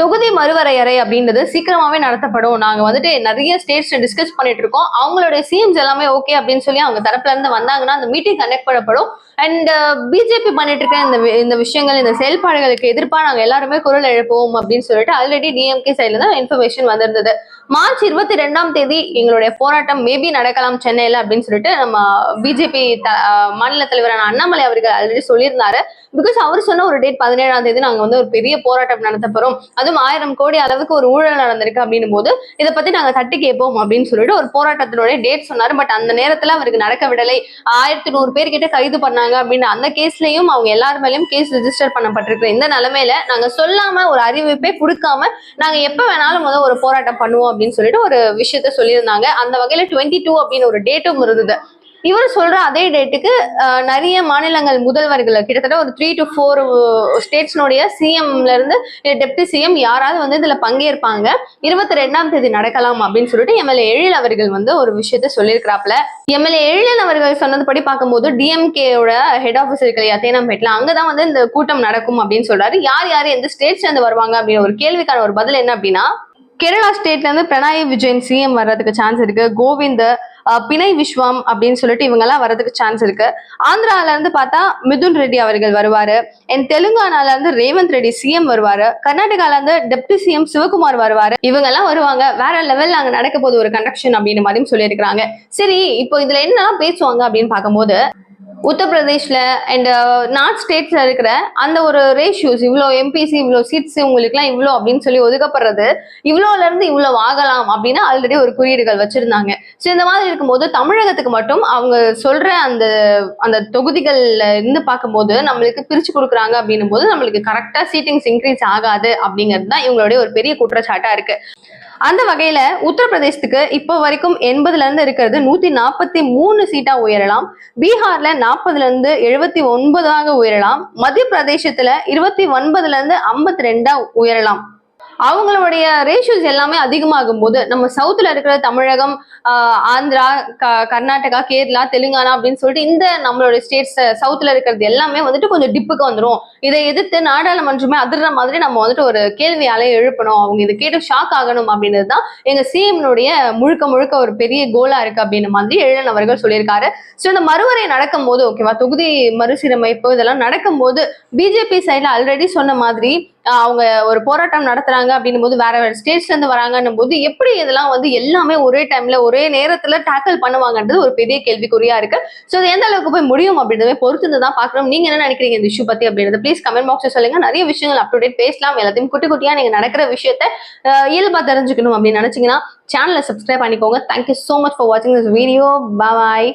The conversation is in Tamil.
தொகுதி மறுவரையறை அப்படின்றது சீக்கிரமாவே நடத்தப்படும். நாங்க வந்துட்டு நிறைய ஸ்டேட்ஸ் டிஸ்கஸ் பண்ணிட்டு இருக்கோம். அவங்களுடைய சிஎம்ஸ் எல்லாமே ஓகே அப்படின்னு சொல்லி அவங்க தரப்புல இருந்து வந்தாங்கன்னா அந்த மீட்டிங் கண்டக்ட் பண்ணப்படும். அண்ட் பிஜேபி uh, பண்ணிட்டு இருக்க இந்த வி- இந்த விஷயங்கள் இந்த செயல்பாடுகளுக்கு எதிர்ப்பா நாங்க எல்லாருமே குரல் எழுப்புவோம் அப்படின்னு சொல்லிட்டு ஆல்ரெடி டிஎம்கே சைட்ல தான் இன்ஃபர்மேஷன் வந்திருந்தது. மார்ச் இருபத்தி ரெண்டாம் தேதி எங்களுடைய போராட்டம் மேபி நடக்கலாம் சென்னையில அப்படின்னு சொல்லிட்டு நம்ம பிஜேபி மாநில தலைவரான அண்ணாமலை அவர்கள் ஆல்ரெடி சொல்லியிருந்தாரு. பிகாஸ் அவர் சொன்ன ஒரு டேட் பதினேழாம் தேதி நாங்க வந்து ஒரு பெரிய போராட்டம் நடத்த போறோம் அதுவும் ஆயிரம் கோடி அளவுக்கு ஒரு ஊழல் நடந்திருக்கு அப்படின்னும் போது இதை பத்தி நாங்க தட்டி கேட்போம் அப்படின்னு சொல்லிட்டு ஒரு போராட்டத்தினுடைய டேட் சொன்னாரு. பட் அந்த நேரத்துல அவருக்கு நடக்க விடலை. ஆயிரத்தி நூறு பேர் கிட்ட கைது பண்ணாங்க அப்படின்னு அந்த கேஸ்லயும் அவங்க எல்லார் மேலயும் கேஸ் ரிஜிஸ்டர் பண்ணப்பட்டிருக்கிற இந்த நிலைமையில நாங்க சொல்லாம ஒரு அறிவிப்பே கொடுக்காம நாங்க எப்ப வேணாலும் முதல் ஒரு போராட்டம் பண்ணுவோம் அப்படின்னு சொல்லிட்டு ஒரு விஷயத்த சொல்லியிருந்தாங்க. அந்த வகையில டுவெண்ட்டி டூ அப்படின்னு ஒரு டேட்டும் இருந்தது. இவர் சொல்ற அதே டேட்டுக்கு நிறைய மாநிலங்கள் முதல்வர்கள் கிட்டத்தட்ட ஒரு த்ரீ டு ஃபோர் ஸ்டேட்ஸ்னுடைய சிஎம்ல இருந்து டெப்டி சிஎம் யாராவது வந்து இதுல பங்கேற்பாங்க. இருபத்தி ரெண்டாம் தேதி நடக்கலாம் அப்படின்னு சொல்லிட்டு எம்எல்ஏ எழில் அவர்கள் வந்து ஒரு விஷயத்த சொல்லியிருக்கிறாப்ல எம்எல்ஏ எழிலன் அவர்கள் சொன்னதுபடி பார்க்கும்போது டிஎம்கேயோட ஹெட் ஆஃபீஸ் இருக்கு இல்லையா தேனாம்பேட்ல அங்கதான் வந்து இந்த கூட்டம் நடக்கும் அப்படின்னு சொல்றாரு. யார் யார் எந்த ஸ்டேட்ஸ்ல இருந்து வருவாங்க அப்படின்னு ஒரு கேள்விக்கான ஒரு பதில் என்ன அப்படின்னா கேரளா ஸ்டேட்லேருந்து பினராயி விஜயன் சிஎம் வர்றதுக்கு சான்ஸ் இருக்கு. கோவிந்த் பிணை விஸ்வம் அப்படின்னு சொல்லிட்டு இவங்க எல்லாம் வர்றதுக்கு சான்ஸ் இருக்கு. ஆந்திரால இருந்து பார்த்தா மிதுன் ரெட்டி அவர்கள் வருவாரு. என் தெலுங்கானால இருந்து ரேவந்த் ரெட்டி சிஎம் வருவாரு. கர்நாடகால இருந்து டெப்டி சிஎம் சிவகுமார் வருவாரு. இவங்க எல்லாம் வருவாங்க. வேற லெவல்ல அங்க நடக்க போது ஒரு கண்டக்ஷன் அப்படின்னு மாதிரியும் சொல்லியிருக்கிறாங்க. சரி இப்போ இதுல என்னெல்லாம் பேசுவாங்க அப்படின்னு பார்க்கும்போது உத்தரப்பிரதேஷில் அண்ட் நார்த் uh, ஸ்டேட்ஸில் இருக்கிற அந்த ஒரு ரேஷியோஸ் இவ்வளோ எம்பிசி இவ்வளோ சீட்ஸ் உங்களுக்குலாம் இவ்வளோ அப்படின்னு சொல்லி ஒதுக்கப்படுறது இவ்வளோலேருந்து இவ்வளோ ஆகலாம் அப்படின்னு ஆல்ரெடி ஒரு குறியீடுகள் வச்சுருந்தாங்க. ஸோ இந்த மாதிரி இருக்கும்போது தமிழகத்துக்கு மட்டும் அவங்க சொல்கிற அந்த அந்த தொகுதிகளில் இருந்து பார்க்கும்போது நம்மளுக்கு பிரித்து கொடுக்குறாங்க அப்படின்னும் போது நம்மளுக்கு கரெக்டாக சீட்டிங்ஸ் இன்க்ரீஸ் ஆகாது அப்படிங்கிறது தான் இவங்களுடைய ஒரு பெரிய குற்றச்சாட்டாக இருக்குது அந்த வகையில உத்தரப்பிரதேசத்துக்கு இப்போ வரைக்கும் எண்பதுல இருந்து இருக்கிறது நூத்தி நாற்பத்தி மூணு சீட்டா உயரலாம். பீகார்ல நாற்பதுல இருந்து எழுபத்தி ஒன்பதாக உயரலாம். மத்திய பிரதேசத்துல இருபத்தி ஒன்பதுல இருந்து ஐம்பத்தி ரெண்டா உயரலாம். அவங்களுடைய ரேஷியோஸ் எல்லாமே அதிகமாகும் போது நம்ம சவுத்துல இருக்கிற தமிழகம் ஆந்திரா க- கர்நாடகா கேரளா தெலுங்கானா அப்படின்னு சொல்லிட்டு இந்த நம்மளுடைய ஸ்டேட்ஸ் சவுத்துல இருக்கிறது எல்லாமே வந்துட்டு கொஞ்சம் டிப்புக்கு வந்துடும் இதை எதிர்த்து நாடாளுமன்றமே அதிர்ற மாதிரி நம்ம வந்துட்டு ஒரு கேள்வியாலே எழுப்பணும். அவங்க இதை கேட்டு ஷாக் ஆகணும் அப்படின்றது தான் எங்க சிஎம்னுடைய முழுக்க முழுக்க ஒரு பெரிய கோலா இருக்கு அப்படின்னு மாதிரி எழிலன் அவர்கள் சொல்லியிருக்காரு. ஸோ இந்த மறுவரை நடக்கும் போது ஓகேவா தொகுதி மறுசீரமைப்பு இதெல்லாம் நடக்கும் போது பிஜேபி சைட்ல ஆல்ரெடி சொன்ன மாதிரி அவங்க ஒரு போராட்டம் நடத்துறாங்க அப்படின்னும் போது வேற வேற ஸ்டேட்ஸ்ல இருந்து வராங்கன்னும் போது எப்படி இதெல்லாம் வந்து எல்லாமே ஒரே டைம்ல ஒரே நேரத்துல டேக்கிள் பண்ணுவாங்கன்றது ஒரு பெரிய கேள்விக்குறியா இருக்கு. ஸோ இது எந்த அளவுக்கு போய் முடியும் அப்படின்றத பொறுத்து இருந்து தான் நீங்க என்ன நினைக்கிறீங்க இந்த இஷ்யூ பத்தி அப்படின்றது ப்ளீஸ் கமெண்ட் பாக்ஸ்ல சொல்லுங்க. நிறைய விஷயங்கள் அப் டு டேட் பேசலாம். எல்லாத்தையும் குட்டி குட்டியா நீங்க நடக்கிற விஷயத்த இயல்பா தெரிஞ்சுக்கணும் அப்படின்னு நினைச்சீங்கன்னா சேனலை சப்ஸ்கிரைப் பண்ணிக்கோங்க. Thank you so much for வாட்சிங் திஸ் வீடியோ பாய்